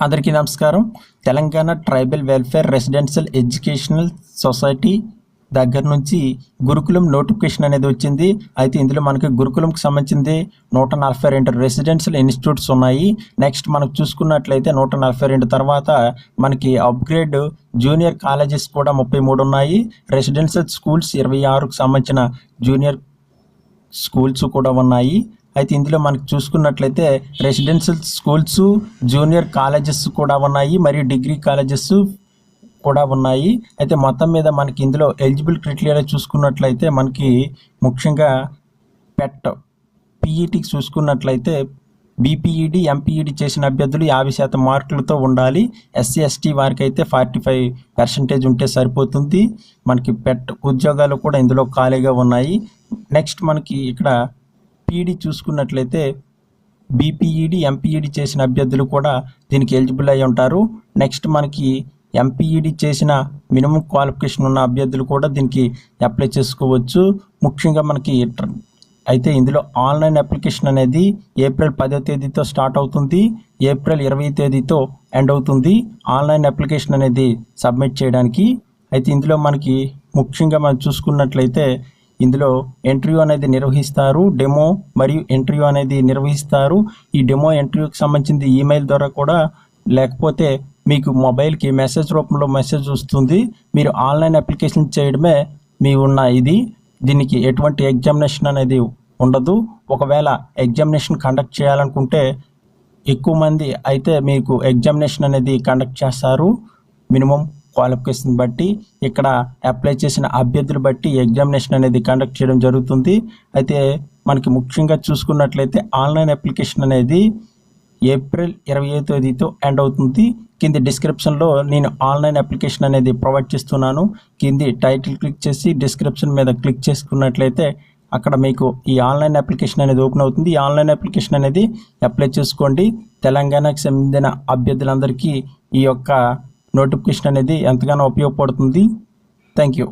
అందరికీ నమస్కారం. Telangana tribal welfare residential educational society దగ్గర నుంచి గురుకులం నోటిఫికేషన్ అనేది వచ్చింది. అయితే ఇందులో మనకి గురుకులంకి సంబంధించింది నూట నలభై రెండు రెసిడెన్షియల్ ఇన్స్టిట్యూట్స్ ఉన్నాయి. నెక్స్ట్ మనకు చూసుకున్నట్లయితే నూట నలభై రెండు తర్వాత మనకి అప్గ్రేడ్ జూనియర్ కాలేజెస్ కూడా ముప్పై మూడు ఉన్నాయి. రెసిడెన్షియల్ స్కూల్స్ ఇరవై ఆరుకు సంబంధించిన జూనియర్ స్కూల్స్ కూడా ఉన్నాయి. అయితే ఇందులో మనకు చూసుకున్నట్లయితే రెసిడెన్షియల్ స్కూల్స్ జూనియర్ కాలేజెస్ కూడా ఉన్నాయి. మరియు డిగ్రీ కాలేజెస్ కూడా ఉన్నాయి. అయితే మొత్తం మీద మనకి ఇందులో ఎలిజిబుల్ క్రిటీరియా చూసుకున్నట్లయితే మనకి ముఖ్యంగా పెట్ పీఈటీకి చూసుకున్నట్లయితే బీపీఈడి ఎంపీఈడి చేసిన అభ్యర్థులు యాభై శాతం మార్కులతో ఉండాలి. ఎస్సీ ఎస్టీ వారికి అయితే ఫార్టీ ఫైవ్ పర్సెంటేజ్ ఉంటే సరిపోతుంది. మనకి పెట్ ఉద్యోగాలు కూడా ఇందులో ఖాళీగా ఉన్నాయి. నెక్స్ట్ మనకి ఇక్కడ పీఈడి చూసుకున్నట్లయితే బీపీఈడి ఎంపీఈడి చేసిన అభ్యర్థులు కూడా దీనికి ఎలిజిబుల్ అయి ఉంటారు. నెక్స్ట్ మనకి ఎంపీఈడి చేసిన మినిమం క్వాలిఫికేషన్ ఉన్న అభ్యర్థులు కూడా దీనికి అప్లై చేసుకోవచ్చు. ముఖ్యంగా మనకి ట్ర- అయితే ఇందులో ఆన్లైన్ అప్లికేషన్ అనేది ఏప్రిల్ పదో తేదీతో స్టార్ట్ అవుతుంది. ఏప్రిల్ ఇరవై తేదీతో ఎండ్ అవుతుంది. ఆన్లైన్ అప్లికేషన్ అనేది సబ్మిట్ చేయడానికి. అయితే ఇందులో మనకి ముఖ్యంగా మనం చూసుకున్నట్లయితే ఇందులో ఇంటర్వ్యూ అనేది నిర్వహిస్తారు. డెమో మరియు ఇంటర్వ్యూ అనేది నిర్వహిస్తారు. ఈ డెమో ఇంటర్వ్యూకి సంబంధించింది ఈమెయిల్ ద్వారా కూడా లేకపోతే మీకు మొబైల్కి మెసేజ్ రూపంలో మెసేజ్ వస్తుంది. మీరు ఆన్లైన్ అప్లికేషన్ చేయడమే మీ ఉన్న ఇది. దీనికి ఎటువంటి ఎగ్జామినేషన్ అనేది ఉండదు. ఒకవేళ ఎగ్జామినేషన్ కండక్ట్ చేయాలనుకుంటే ఎక్కువ మంది అయితే మీకు ఎగ్జామినేషన్ అనేది కండక్ట్ చేస్తారు. మినిమం క్వాలిఫికేషన్ బట్టి ఇక్కడ అప్లై చేసిన అభ్యర్థులు బట్టి ఎగ్జామినేషన్ అనేది కండక్ట్ చేయడం జరుగుతుంది. అయితే మనకి ముఖ్యంగా చూసుకున్నట్లయితే ఆన్లైన్ అప్లికేషన్ అనేది ఏప్రిల్ ఇరవై ఐదు తేదీతో ఎండ్ అవుతుంది. కింది డిస్క్రిప్షన్లో నేను ఆన్లైన్ అప్లికేషన్ అనేది ప్రొవైడ్ చేస్తున్నాను. కింది టైటిల్ క్లిక్ చేసి డిస్క్రిప్షన్ మీద క్లిక్ చేసుకున్నట్లయితే అక్కడ మీకు ఈ ఆన్లైన్ అప్లికేషన్ అనేది ఓపెన్ అవుతుంది. ఈ ఆన్లైన్ అప్లికేషన్ అనేది అప్లై చేసుకోండి. తెలంగాణకు చెందిన అభ్యర్థులందరికీ ఈ యొక్క నోటిఫికేషన్ అనేది ఎంతగానో ఉపయోగపడుతుంది. Thank you